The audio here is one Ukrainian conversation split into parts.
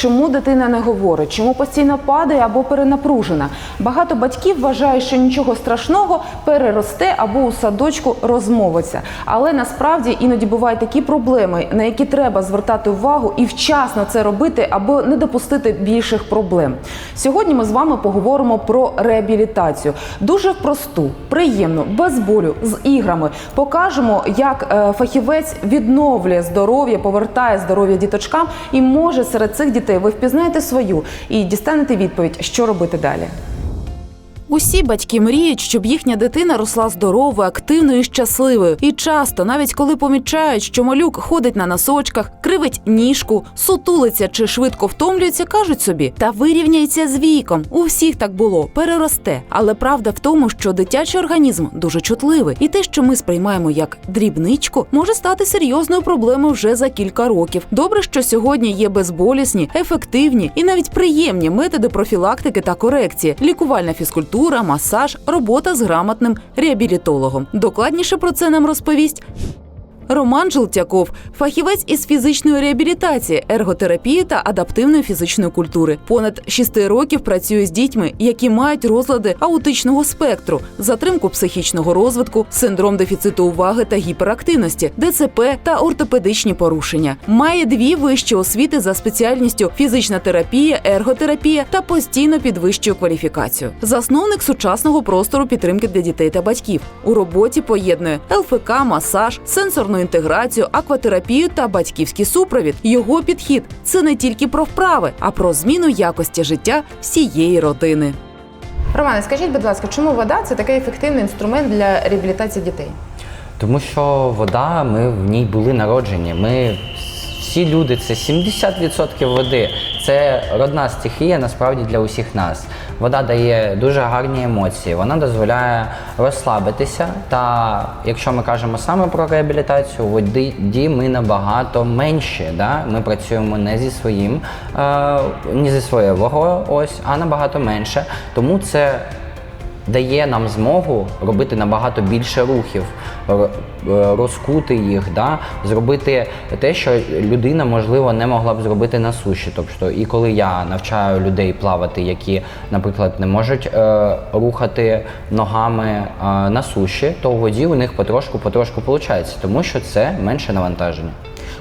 чому дитина не говорить, чому постійно падає або перенапружена. Багато батьків вважають, що нічого страшного переросте або у садочку розмовиться. Але насправді іноді бувають такі проблеми, на які треба звертати увагу і вчасно це робити, аби не допустити більших проблем. Сьогодні ми з вами поговоримо про реабілітацію. Дуже просту, приємну, без болю, з іграми. Покажемо, як е, фахівець відновлює здоров'я, повертає здоров'я діточкам, і може серед цих дітей ви впізнаєте свою і дістанете відповідь, що робити далі. Усі батьки мріють, щоб їхня дитина росла здоровою, активною і щасливою. І часто, навіть коли помічають, що малюк ходить на носочках, кривить ніжку, сутулиться чи швидко втомлюється, кажуть собі, та вирівняється з віком. У всіх так було, переросте. Але правда в тому, що дитячий організм дуже чутливий, і те, що ми сприймаємо як дрібничку, може стати серйозною проблемою вже за кілька років. Добре, що сьогодні є безболісні, ефективні і навіть приємні методи профілактики та корекції, лікувальна фізкультура, масаж, робота з грамотним реабілітологом. Докладніше про це нам розповість. Роман Желтяков, фахівець із фізичної реабілітації, ерготерапії та адаптивної фізичної культури. Понад шести років працює з дітьми, які мають розлади аутичного спектру, затримку психічного розвитку, синдром дефіциту уваги та гіперактивності, ДЦП та ортопедичні порушення. Має дві вищі освіти за спеціальністю фізична терапія, ерготерапія та постійно підвищує кваліфікацію. Засновник сучасного простору підтримки для дітей та батьків. У роботі поєднує ЛФК, масаж, сенсорну інтеграцію, акватерапію та батьківський супровід. Його підхід це не тільки про вправи, а про зміну якості життя всієї родини. Романе, скажіть, будь ласка, чому вода це такий ефективний інструмент для реабілітації дітей? Тому що вода, ми в ній були народжені. Ми всі люди, це 70% води. Це родна стихія насправді для усіх нас. Вода дає дуже гарні емоції, вона дозволяє розслабитися. Та якщо ми кажемо саме про реабілітацію, у воді ми набагато менші. Да? Ми працюємо не зі своїм, е, не зі своєю вагою, ось, а набагато менше. Тому це дає нам змогу робити набагато більше рухів, е, розкути їх, да? зробити те, що людина, можливо, не могла б зробити на суші. Тобто, і коли я навчаю людей плавати, які, наприклад, не можуть е, рухати ногами е, на суші, то у воді у них потрошку-потрошку виходить, тому що це менше навантаження.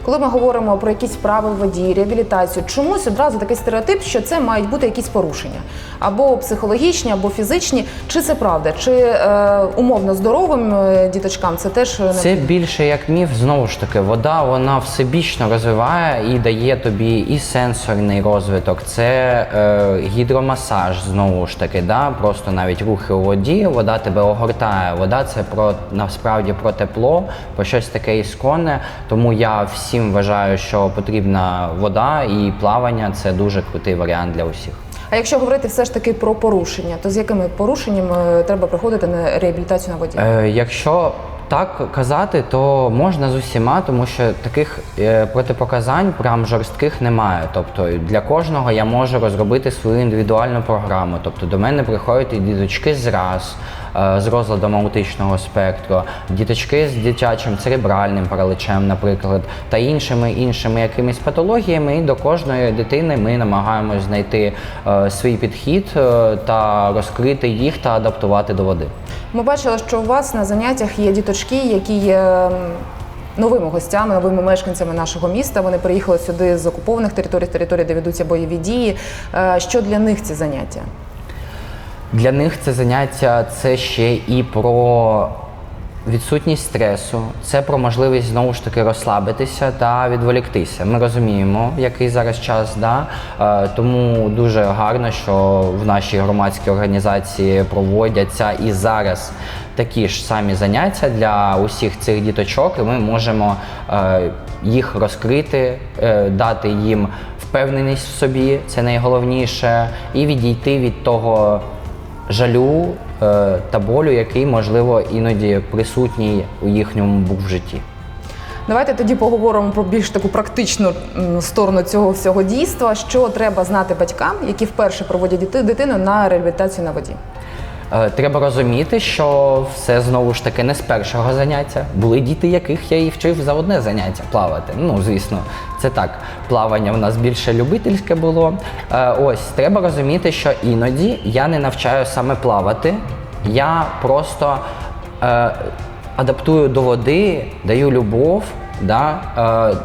Коли ми говоримо про якісь вправи в воді, реабілітацію, чомусь одразу такий стереотип, що це мають бути якісь порушення або психологічні, або фізичні. Чи це правда? Чи е, умовно здоровим е, діточкам це теж не Це більше як міф. Знову ж таки, вода вона всебічно розвиває і дає тобі і сенсорний розвиток, це е, гідромасаж, знову ж таки, да? просто навіть рухи у воді, вода тебе огортає. Вода це про насправді про тепло, про щось таке ісконне. Тому я всім вважаю, що потрібна вода і плавання це дуже крутий варіант для усіх. А якщо говорити все ж таки про порушення, то з якими порушеннями треба проходити на реабілітацію на воді? Е, якщо так казати, то можна з усіма, тому що таких е, протипоказань прям жорстких немає. Тобто для кожного я можу розробити свою індивідуальну програму. Тобто до мене приходять і діточки з раз. Е, З розладом аутичного спектру, діточки з дитячим церебральним параличем, наприклад, та іншими іншими якимись патологіями. І до кожної дитини ми намагаємось знайти е, свій підхід е, та розкрити їх та адаптувати до води. Ми бачили, що у вас на заняттях є діточки, які є новими гостями, новими мешканцями нашого міста. Вони приїхали сюди з окупованих територій, територій, де ведуться бойові дії. Що для них ці заняття? Для них це заняття це ще і про відсутність стресу, це про можливість знову ж таки розслабитися та відволіктися. Ми розуміємо, який зараз час, да? Е, тому дуже гарно, що в нашій громадській організації проводяться і зараз такі ж самі заняття для усіх цих діточок, і ми можемо е, їх розкрити, е, дати їм впевненість в собі, це найголовніше, і відійти від того жалю е, та болю, який, можливо, іноді присутній у їхньому був в житті. Давайте тоді поговоримо про більш таку практичну сторону цього всього дійства. Що треба знати батькам, які вперше проводять дитину на реабілітацію на воді? Е, Треба розуміти, що все знову ж таки не з першого заняття. Були діти, яких я і вчив за одне заняття плавати. Ну, звісно, це так. Плавання в нас більше любительське було. Е, Ось треба розуміти, що іноді я не навчаю саме плавати, я просто е, адаптую до води, даю любов, да, е,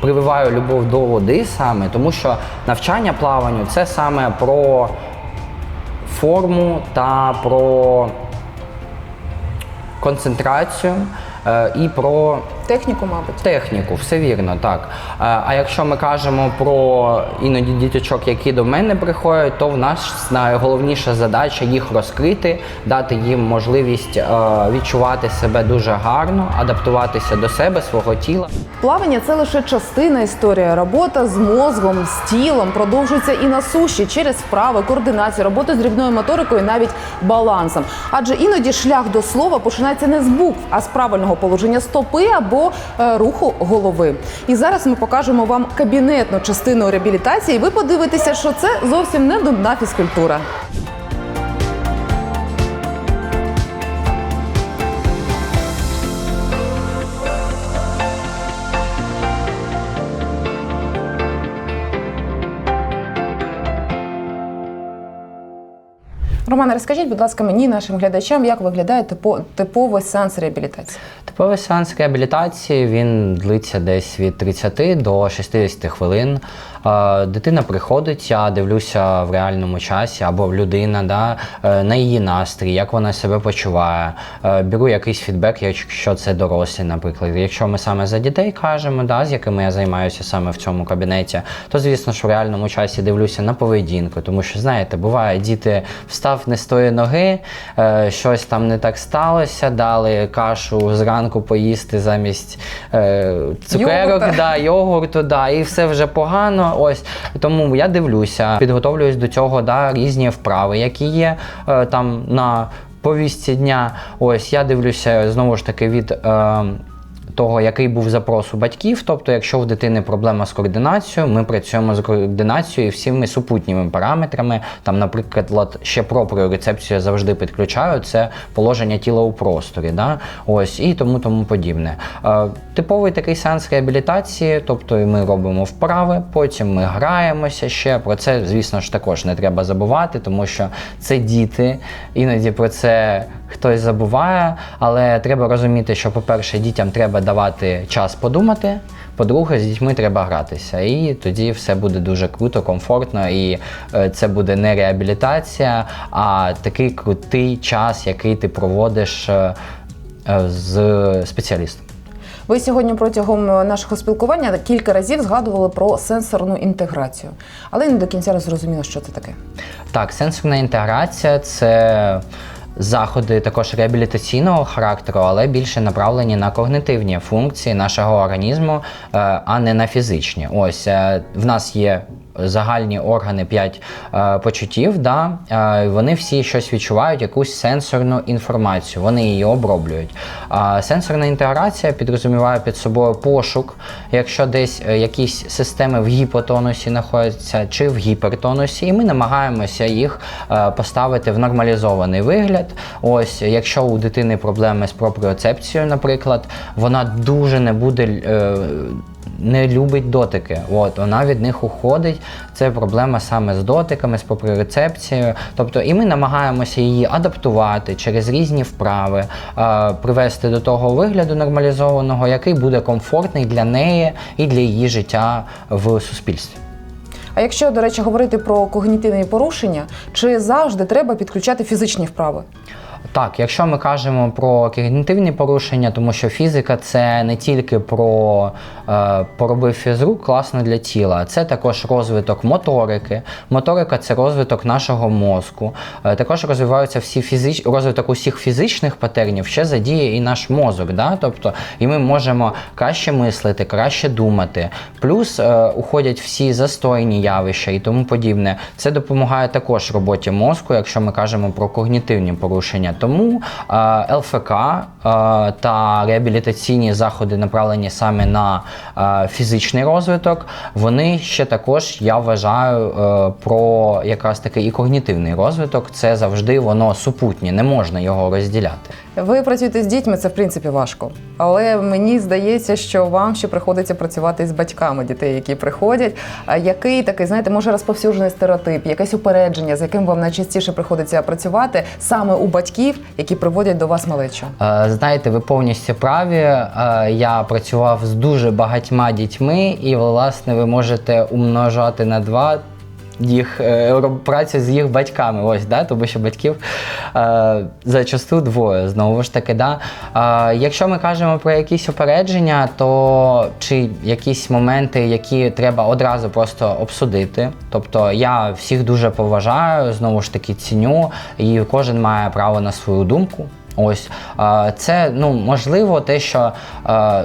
прививаю любов до води саме, тому що навчання плаванню це саме про форму та про концентрацію і про Техніку, мабуть. техніку, все вірно, так. Е, А якщо ми кажемо про іноді діточок, які до мене приходять, то в нас найголовніша задача їх розкрити, дати їм можливість е, відчувати себе дуже гарно, адаптуватися до себе, свого тіла. Плавання це лише частина історії. Робота з мозгом, з тілом продовжується і на суші через вправи, координацію, роботу з дрібною моторикою, навіть балансом. Адже іноді шлях до слова починається не з букв, а з правильного положення стопи або е, руху голови. І зараз ми покажемо вам кабінетну частину реабілітації. і Ви подивитеся, що це зовсім не нудна фізкультура. Романе, розкажіть, будь ласка, мені, нашим глядачам, як виглядає типо- типовий сеанс реабілітації. Типовий сеанс реабілітації він длиться десь від 30 до 60 хвилин. Дитина приходить, я дивлюся в реальному часі, або людина да, е, на її настрій, як вона себе почуває. Е, Беру якийсь фідбек, якщо це дорослі, наприклад. Якщо ми саме за дітей кажемо, да, з якими я займаюся саме в цьому кабінеті, то звісно ж в реальному часі дивлюся на поведінку, тому що знаєте, буває, діти встав не з тої ноги, е, щось там не так сталося, дали кашу зранку поїсти замість цукерок, Йогурта. да, йогурту, да, і все вже погано. Ось тому я дивлюся, підготовлююсь до цього, да, різні вправи, які є е, там на повістці дня. Ось я дивлюся знову ж таки від. Е, того, який був запрос у батьків, тобто, якщо в дитини проблема з координацією, ми працюємо з координацією і всіми супутніми параметрами. Там, наприклад, ще проприорецепцію я завжди підключаю, це положення тіла у просторі, да? ось і тому тому подібне. Е, типовий такий сеанс реабілітації, тобто і ми робимо вправи, потім ми граємося ще. Про це, звісно ж, також не треба забувати, тому що це діти, іноді про це хтось забуває, але треба розуміти, що, по-перше, дітям треба давати час подумати. По-друге, з дітьми треба гратися, і тоді все буде дуже круто, комфортно, і е, це буде не реабілітація, а такий крутий час, який ти проводиш е, е, з спеціалістом. Ви сьогодні протягом нашого спілкування кілька разів згадували про сенсорну інтеграцію, але не до кінця зрозуміло, що це таке. Так, сенсорна інтеграція це заходи також реабілітаційного характеру, але більше направлені на когнитивні функції нашого організму, е, а не на фізичні. Ось е, в нас є. Загальні органи 5 е, почуттів, да, е, вони всі щось відчувають, якусь сенсорну інформацію, вони її оброблюють. Сенсорна інтеграція підрозуміває під собою пошук, якщо десь е, якісь системи в гіпотонусі знаходяться чи в гіпертонусі, і ми намагаємося їх поставити в нормалізований вигляд. Ось, якщо у дитини проблеми з пропріоцепцією, наприклад, вона дуже не буде. Не любить дотики. От, вона від них уходить. Це проблема саме з дотиками, з пропріорецепцією. Тобто, і ми намагаємося її адаптувати через різні вправи, е, привести до того вигляду нормалізованого, який буде комфортний для неї і для її життя в суспільстві. А якщо, до речі, говорити про когнітивні порушення, чи завжди треба підключати фізичні вправи? Так, якщо ми кажемо про когнітивні порушення, тому що фізика це не тільки про е, поробив фізрук класно для тіла, це також розвиток моторики. Моторика це розвиток нашого мозку. Е, також розвиваються всі фізич... розвиток усіх фізичних патернів, ще задіє і наш мозок. Да? Тобто, і ми можемо краще мислити, краще думати. Плюс е, уходять всі застойні явища і тому подібне. Це допомагає також роботі мозку, якщо ми кажемо про когнітивні порушення. Тому е, ЛФК е, та реабілітаційні заходи, направлені саме на е, фізичний розвиток, вони ще також, я вважаю, про якраз таки і когнітивний розвиток. Це завжди воно супутнє, не можна його розділяти. Ви працюєте з дітьми, це в принципі важко. Але мені здається, що вам ще приходиться працювати з батьками дітей, які приходять. Який такий, знаєте, може розповсюджений стереотип, якесь упередження, з яким вам найчастіше приходиться працювати саме у батьків, які приводять до вас малечу? Е, Знаєте, ви повністю праві. Е, Я працював з дуже багатьма дітьми, і власне ви можете умножати на два. Їх е, працю з їх батьками, ось да, тому що батьків е, зачасту двоє. Знову ж таки, да. Е, якщо ми кажемо про якісь упередження, то чи якісь моменти, які треба одразу просто обсудити. Тобто я всіх дуже поважаю, знову ж таки ціню, і кожен має право на свою думку. Ось це ну можливо, те, що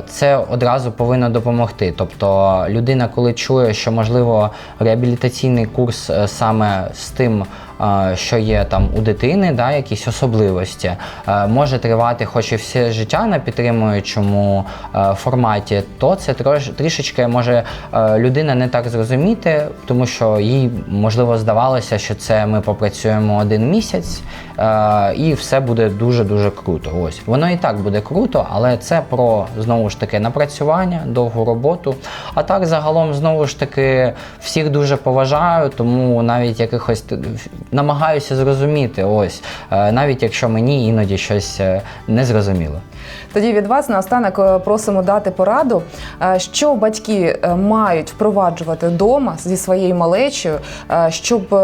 це одразу повинно допомогти. Тобто людина, коли чує, що можливо реабілітаційний курс е, саме з тим, що є там у дитини, да, якісь особливості, е, може тривати, хоч і все життя на підтримуючому е, форматі, то це трішечки може е, людина не так зрозуміти, тому що їй можливо здавалося, що це ми попрацюємо один місяць і все буде дуже дуже круто. Ось воно і так буде круто, але це про знову ж таки напрацювання, довгу роботу. А так загалом знову ж таки всіх дуже поважаю, тому навіть якихось намагаюся зрозуміти. Ось е, навіть якщо мені іноді щось е, не зрозуміло. Тоді від вас наостанок е, просимо дати пораду, що батьки мають впроваджувати вдома зі своєю малечею, щоб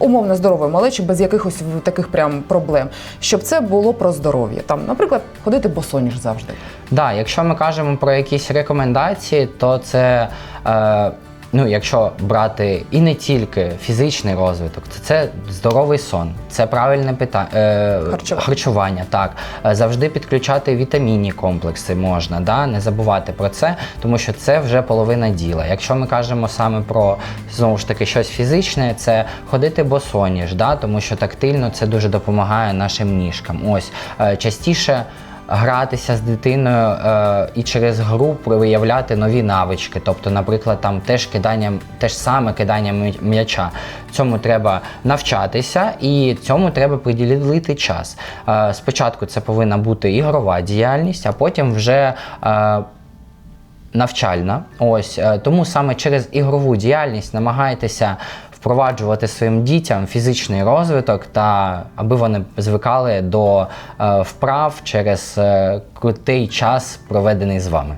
умовно здоровою малечі без якихось таких прям проблем, щоб це було про здоров'я. Там, наприклад, ходити босоніж завжди. Да, якщо ми кажемо про якісь рекомендації, то це. Е, Ну, якщо брати і не тільки фізичний розвиток, то це здоровий сон, це правильне питання е, Харчування. харчування. Так Е, завжди підключати вітамінні комплекси можна, да? не забувати про це, тому що це вже половина діла. Якщо ми кажемо саме про знову ж таки щось фізичне, це ходити босоніж, да? тому що тактильно це дуже допомагає нашим ніжкам. Ось е, частіше гратися з дитиною е, і через гру виявляти нові навички. Тобто, наприклад, там теж кидання, те ж саме кидання м'яча. Цьому треба навчатися і цьому треба приділити час. Е, спочатку це повинна бути ігрова діяльність, а потім вже. Е, навчальна. Ось е, тому саме через ігрову діяльність намагайтеся впроваджувати своїм дітям фізичний розвиток та аби вони звикали до е, вправ через е, крутий час, проведений з вами.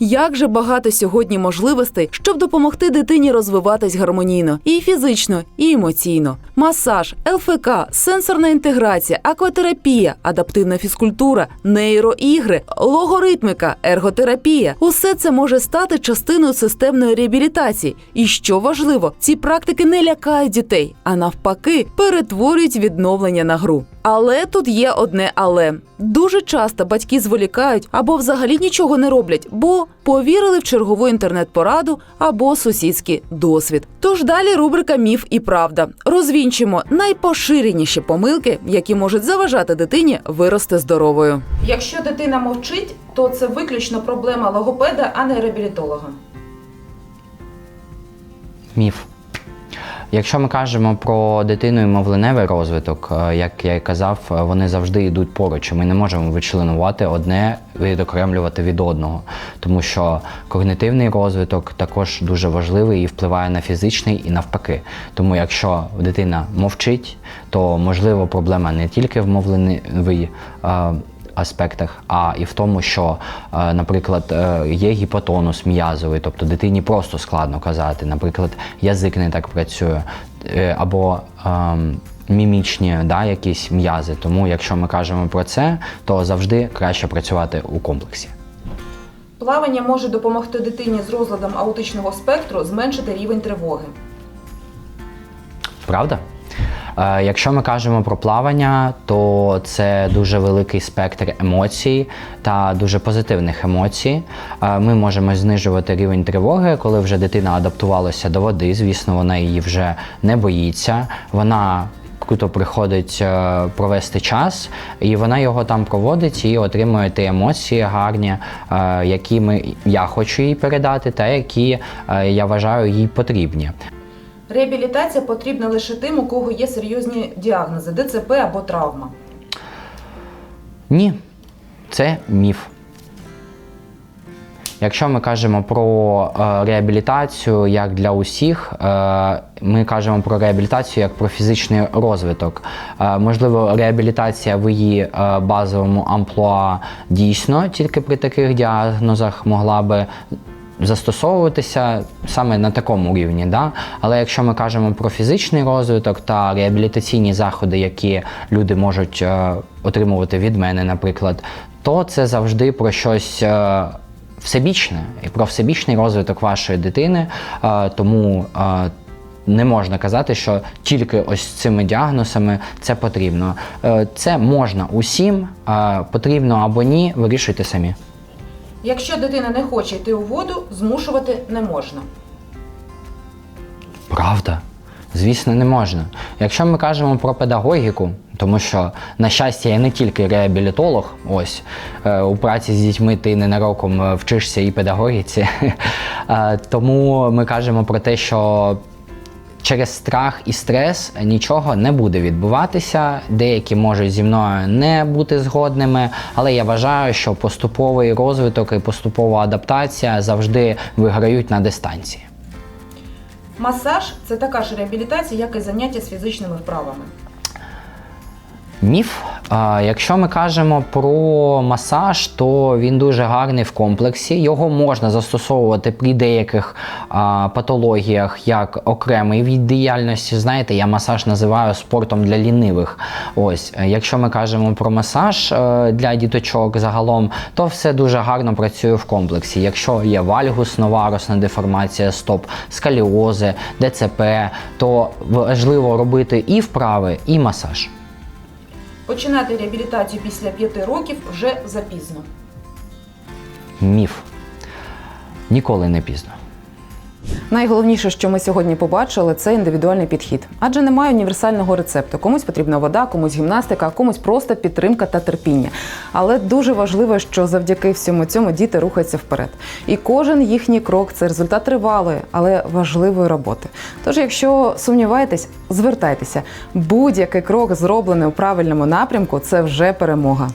Як же багато сьогодні можливостей, щоб допомогти дитині розвиватись гармонійно і фізично, і емоційно. Масаж, ЛФК, сенсорна інтеграція, акватерапія, адаптивна фізкультура, нейроігри, логоритмика, ерготерапія усе це може стати частиною системної реабілітації. І що важливо, ці практики не лякають дітей, а навпаки, перетворюють відновлення на гру. Але тут є одне але. Дуже часто батьки зволікають або взагалі нічого не роблять, бо повірили в чергову інтернет-пораду або сусідський досвід. Тож далі рубрика Міф і правда. Розвінчимо найпоширеніші помилки, які можуть заважати дитині вирости здоровою. Якщо дитина мовчить, то це виключно проблема логопеда, а не реабілітолога. Міф. Якщо ми кажемо про дитину і мовленевий розвиток, е, як я і казав, е, вони завжди йдуть поруч. Ми не можемо вичленувати одне відокремлювати від одного, тому що когнитивний розвиток також дуже важливий і впливає на фізичний і навпаки. Тому якщо дитина мовчить, то можливо проблема не тільки в мовленевій аспектах, а і в тому, що, е, наприклад, е, є гіпотонус м'язовий, тобто дитині просто складно казати, наприклад, язик не так працює, е, або ем, мімічні да, якісь м'язи. Тому, якщо ми кажемо про це, то завжди краще працювати у комплексі. Плавання може допомогти дитині з розладом аутичного спектру зменшити рівень тривоги. Правда? Е, Якщо ми кажемо про плавання, то це дуже великий спектр емоцій та дуже позитивних емоцій. Е, Ми можемо знижувати рівень тривоги, коли вже дитина адаптувалася до води. Звісно, вона її вже не боїться. Вона круто приходить е, провести час, і вона його там проводить і отримує ті емоції гарні, які ми, я хочу їй передати, та які я вважаю їй потрібні. Реабілітація потрібна лише тим, у кого є серйозні діагнози, ДЦП або травма. Ні, це міф. Якщо ми кажемо про е, реабілітацію як для усіх, е, ми кажемо про реабілітацію як про фізичний розвиток. Е, можливо, реабілітація в її базовому амплуа дійсно тільки при таких діагнозах могла би застосовуватися саме на такому рівні. Да? Але якщо ми кажемо про фізичний розвиток та реабілітаційні заходи, які люди можуть е, отримувати від мене, наприклад, то це завжди про щось. е, Всебічне і про всебічний розвиток вашої дитини, Е, тому е, не можна казати, що тільки ось цими діагнозами це потрібно. Е, Це можна усім, потрібно або ні, вирішуйте самі. Якщо дитина не хоче йти у воду, змушувати не можна. Правда? Звісно, не можна. Якщо ми кажемо про педагогіку, тому що, на щастя, я не тільки реабілітолог, ось е, у праці з дітьми ти ненароком е, вчишся і педагогіці. Е, Тому ми кажемо про те, що через страх і стрес нічого не буде відбуватися. Деякі можуть зі мною не бути згодними, але я вважаю, що поступовий розвиток і поступова адаптація завжди виграють на дистанції. Масаж це така ж реабілітація, як і заняття з фізичними вправами. Міф. Якщо ми кажемо про масаж, то він дуже гарний в комплексі. Його можна застосовувати при деяких патологіях як окремий від діяльності. Знаєте, я масаж називаю спортом для лінивих. Ось, е, якщо ми кажемо про масаж е, для діточок загалом, то все дуже гарно працює в комплексі. Якщо є вальгус, варусна деформація стоп, скаліози, ДЦП, то важливо робити і вправи, і масаж. Починати реабілітацію після 5 років вже запізно. Міф. Ніколи не пізно. Найголовніше, що ми сьогодні побачили, це індивідуальний підхід, адже немає універсального рецепту. Комусь потрібна вода, комусь гімнастика, комусь просто підтримка та терпіння. Але дуже важливо, що завдяки всьому цьому діти рухаються вперед. І кожен їхній крок це результат тривалої, але важливої роботи. Тож, якщо сумніваєтесь, звертайтеся. Будь-який крок, зроблений у правильному напрямку, це вже перемога.